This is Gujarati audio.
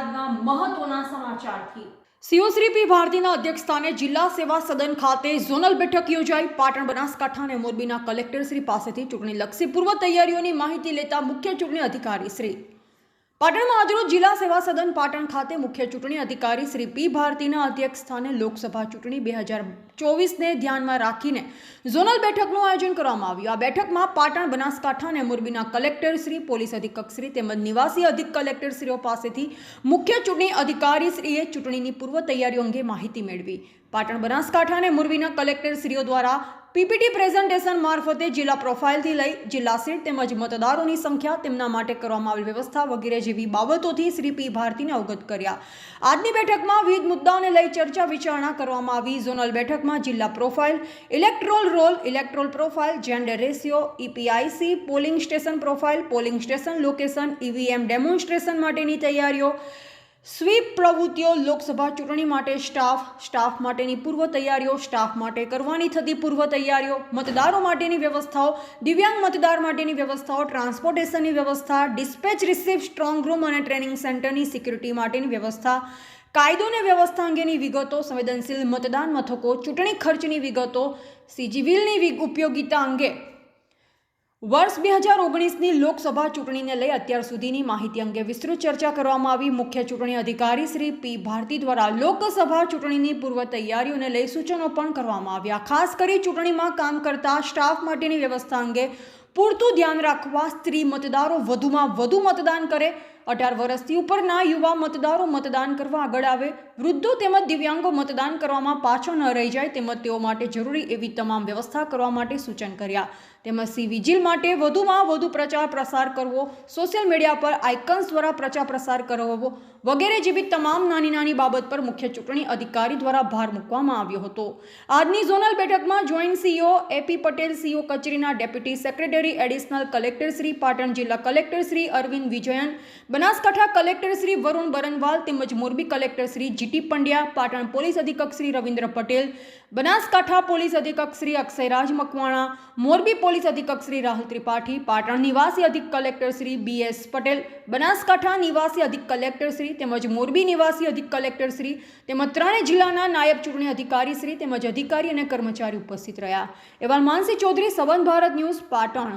અમદાવાદના મહત્વના સમાચારથી. સીઓશ્રી પી ભારતીના અધ્યક્ષસ્થાને જિલ્લા સેવા સદન ખાતે ઝોનલ બેઠક યોજાઈ. પાટણ બનાસકાંઠા અને મોરબીના કલેક્ટરશ્રી પાસેથી ચૂંટણીલક્ષી પૂર્વ તૈયારીઓની માહિતી લેતા મુખ્ય ચૂંટણી અધિકારી શ્રી પાટણમાં આજરોજ જિલ્લા સેવા સદન પાટણ ખાતે મુખ્ય ચૂંટણી અધિકારી શ્રી પી ભારતીના અધ્યક્ષ સ્થાને લોકસભા ચૂંટણી બે હજાર ચોવીસને ધ્યાનમાં રાખીને ઝોનલ બેઠકનું આયોજન કરવામાં આવ્યું. આ બેઠકમાં પાટણ, બનાસકાંઠા અને મોરબીના કલેક્ટર શ્રી, પોલીસ અધિક્ષક શ્રી તેમજ નિવાસી અધિક કલેક્ટર શ્રીઓ પાસેથી મુખ્ય ચૂંટણી અધિકારી શ્રીએ ચૂંટણીની પૂર્વ તૈયારીઓ અંગે માહિતી મેળવી. પાટણ, બનાસકાંઠા અને મોરબીના કલેક્ટર શ્રીઓ દ્વારા પીપીટી પ્રેઝન્ટેશન મારફતે જિલ્લા પ્રોફાઇલથી લઈ જિલ્લા સીટ તેમજ મતદારોની સંખ્યા તેમના માટે કરવામાં આવેલ વ્યવસ્થા વગેરે જેવી બાબતોથી શ્રી પી ભારતીને અવગત કર્યા. આજની બેઠકમાં વિવિધ મુદ્દાઓને લઈ ચર્ચા વિચારણા કરવામાં આવી. ઝોનલ બેઠકમાં જિલ્લા profile, electoral roll, electoral profile, gender ratio EPIC polling station profile, polling station location, EVM demonstration માટેની તૈયારીઓ સ્વીપ પ્રવૃત્તિઓ લોકસભા ચૂંટણી માટે સ્ટાફ સ્ટાફ માટેની પૂર્વ તૈયારીઓ, સ્ટાફ માટે કરવાની થતી પૂર્વ તૈયારીઓ, મતદારો માટેની વ્યવસ્થાઓ, દિવ્યાંગ મતદાર માટેની વ્યવસ્થાઓ, ટ્રાન્સપોર્ટેશનની વ્યવસ્થા, ડિસ્પેચ રિસીવ સ્ટ્રોંગ રૂમ અને ટ્રેનિંગ સેન્ટરની સિક્યુરિટી માટેની વ્યવસ્થા, કાયદો અને વ્યવસ્થા અંગેની વિગતો, સંવેદનશીલ મતદાન મથકો, ચૂંટણી ખર્ચની વિગતો સીજીવીલની ઉપયોગિતા અંગે વર્ષ બે હજાર ઓગણીસની લોકસભા ચૂંટણીને લઈ અત્યાર સુધીની માહિતી અંગે વિસ્તૃત ચર્ચા કરવામાં આવી. મુખ્ય ચૂંટણી અધિકારી શ્રી પી ભારતી દ્વારા લોકસભા ચૂંટણીની પૂર્વ તૈયારીઓને લઈ સૂચનો પણ કરવામાં આવ્યા. ખાસ કરી ચૂંટણીમાં કામ કરતા સ્ટાફ માટેની વ્યવસ્થા અંગે પૂરતું ધ્યાન રાખવા સ્ત્રી મતદારો વધુમાં વધુ મતદાન કરે. અઢાર વર્ષથી ઉપરના યુવા મતદારો મતદાન કરવા આગળ આવે. વૃદ્ધો તેમજ દિવ્યાંગો મતદાન કરવામાં પાછળ ન રહી જાય તેમજ તેઓ માટે જરૂરી એવી તમામ વ્યવસ્થા કરવા માટે સૂચન કર્યા. તેમજ સી વિજિલ માટે વધુમાં વધુ પ્રચાર પ્રસાર કરવો. સોશિયલ મીડિયા પર આઇકન્સ દ્વારા પ્રચાર પ્રસાર કરવો વગેરે જેવી તમામ નાની નાની બાબત પર મુખ્ય ચૂંટણી અધિકારી દ્વારા ભાર મૂકવામાં આવ્યો હતો. આજની ઝોનલ બેઠકમાં joint CO, A P Patel CO કચેરીના deputy secretary additional collector Shri Patan જિલ્લા કલેક્ટર શ્રી અરવિંદ વિજયન, બનાસકાંઠા કલેક્ટર શ્રી વરુણ બરનવાલ તેમજ Morbi collector Shri G T Pandya, Patan police અધિક્ષક શ્રી રવિન્દ્ર પટેલ, બનાસકાંઠા પોલીસ અધિક્ષક શ્રી અક્ષયરાજ મકવાણા, મોરબી પોલીસ અધિક્ષક શ્રી રાહુલ ત્રિપાઠી, પાટણ નિવાસી અધિક collector Shri B S Patel, Banaskantha નિવાસી અધિક કલેક્ટર શ્રી તેમજ મોરબી નિવાસી અધિક કલેક્ટર શ્રી તેમજ ત્રણેય જિલ્લાના નાયબ ચૂંટણી અધિકારી શ્રી તેમજ અધિકારી અને કર્મચારી ઉપસ્થિત રહ્યા. એવા માનસી ચૌધરી સબંધ ભારત ન્યૂઝ, પાટણ.